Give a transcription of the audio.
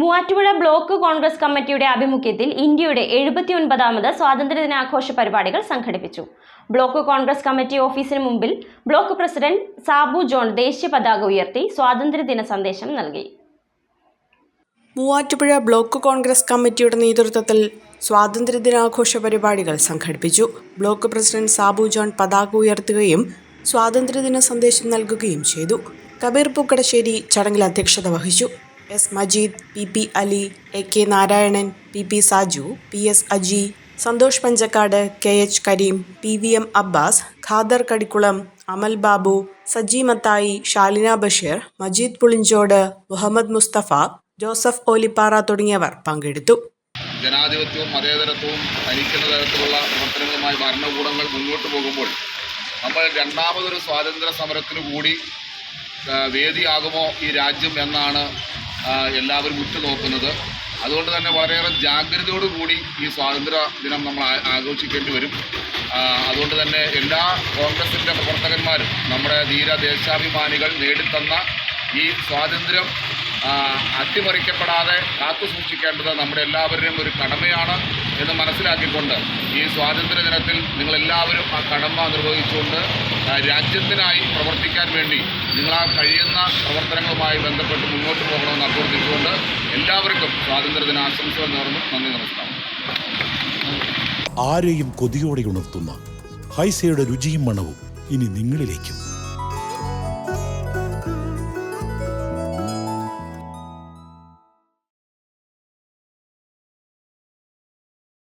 Muvattupuzha block Congress കമ്മിറ്റിയുടെ ആഭിമുഖ്യത്തിൽ ഇന്ത്യയുടെ എഴുപത്തിയൊൻപതാമത് സ്വാതന്ത്ര്യദിനാഘോഷ പരിപാടികൾ സംഘടിപ്പിച്ചു. ബ്ലോക്ക് കോൺഗ്രസ് കമ്മിറ്റി ഓഫീസിന് മുമ്പിൽ ബ്ലോക്ക് പ്രസിഡന്റ് സാബു ജോൺ ദേശീയ പതാക ഉയർത്തി സ്വാതന്ത്ര്യദിന സന്ദേശം നൽകി. മൂവാറ്റുപുഴ ബ്ലോക്ക് കോൺഗ്രസ് കമ്മിറ്റിയുടെ നേതൃത്വത്തിൽ സ്വാതന്ത്ര്യദിനാഘോഷ പരിപാടികൾ സംഘടിപ്പിച്ചു. ബ്ലോക്ക് പ്രസിഡന്റ് സാബു ജോൺ പതാക ഉയർത്തുകയും സ്വാതന്ത്ര്യദിന സന്ദേശം നൽകുകയും ചെയ്തു. കബീർ പൂക്കടശ്ശേരി ചടങ്ങിൽ അധ്യക്ഷത വഹിച്ചു. S. Majeed P. P. Ali A. K. Narayanan P. P. Saju P. S. Aji Santhosh Panchakkad K. H. Kareem P. V. M. Abbas Khader Kadikkulam Amal Babu Saji Mathai Shalina Basheer Majeed Pulinchode Muhammad Musthafa Joseph Olippara തുടങ്ങിയവർ പങ്കെടുത്തു. ജനാധിപത്യവും മതേതരത്വവും ഹരിക്കുന്ന തരത്തിലുള്ള പ്രവർത്തനങ്ങളുമായി ഭരണകൂടങ്ങൾ മുന്നോട്ട് പോകുമ്പോൾ നമ്മൾ രണ്ടാമതൊരു സ്വാതന്ത്ര്യ സമരത്തിനു കൂടി വേദിയാകുമോ ഈ രാജ്യം എന്നാണ് എല്ലാവരും ഉറ്റുനോക്കുന്നത്. അതുകൊണ്ട് തന്നെ വളരെയേറെ ജാഗ്രതയോടുകൂടി ഈ സ്വാതന്ത്ര്യ ദിനം നമ്മൾ ആഘോഷിക്കേണ്ടി വരും. അതുകൊണ്ട് തന്നെ എല്ലാ കോൺഗ്രസിന്റെ പ്രവർത്തകന്മാരും നമ്മുടെ ധീര ദേശാഭിമാനികൾ നേടിത്തന്ന ഈ സ്വാതന്ത്ര്യം അട്ടിമറിക്കപ്പെടാതെ കാത്തു സൂക്ഷിക്കേണ്ടത് നമ്മുടെ എല്ലാവരുടെയും ഒരു കടമയാണ് എന്ന് മനസ്സിലാക്കിക്കൊണ്ട് ഈ സ്വാതന്ത്ര്യ ദിനത്തിൽ നിങ്ങളെല്ലാവരും ആ കടമ നിർവഹിച്ചുകൊണ്ട് രാജ്യത്തിനായി പ്രവർത്തിക്കാൻ വേണ്ടി നിങ്ങളാ കഴിയുന്ന പ്രവർത്തനങ്ങളുമായി ബന്ധപ്പെട്ട് മുന്നോട്ട് പോകണമെന്ന് അഭ്യർത്ഥിച്ചുകൊണ്ട് എല്ലാവർക്കും സ്വാതന്ത്ര്യ ദിന ആശംസകൾ നേർന്നു. നന്ദി നമസ്കാരം. ആരെയും കൊതിയോടെ ഉണർത്തുന്ന ഹൈസയുടെ രുചിയും മണവും ഇനി നിങ്ങളിലേക്കും.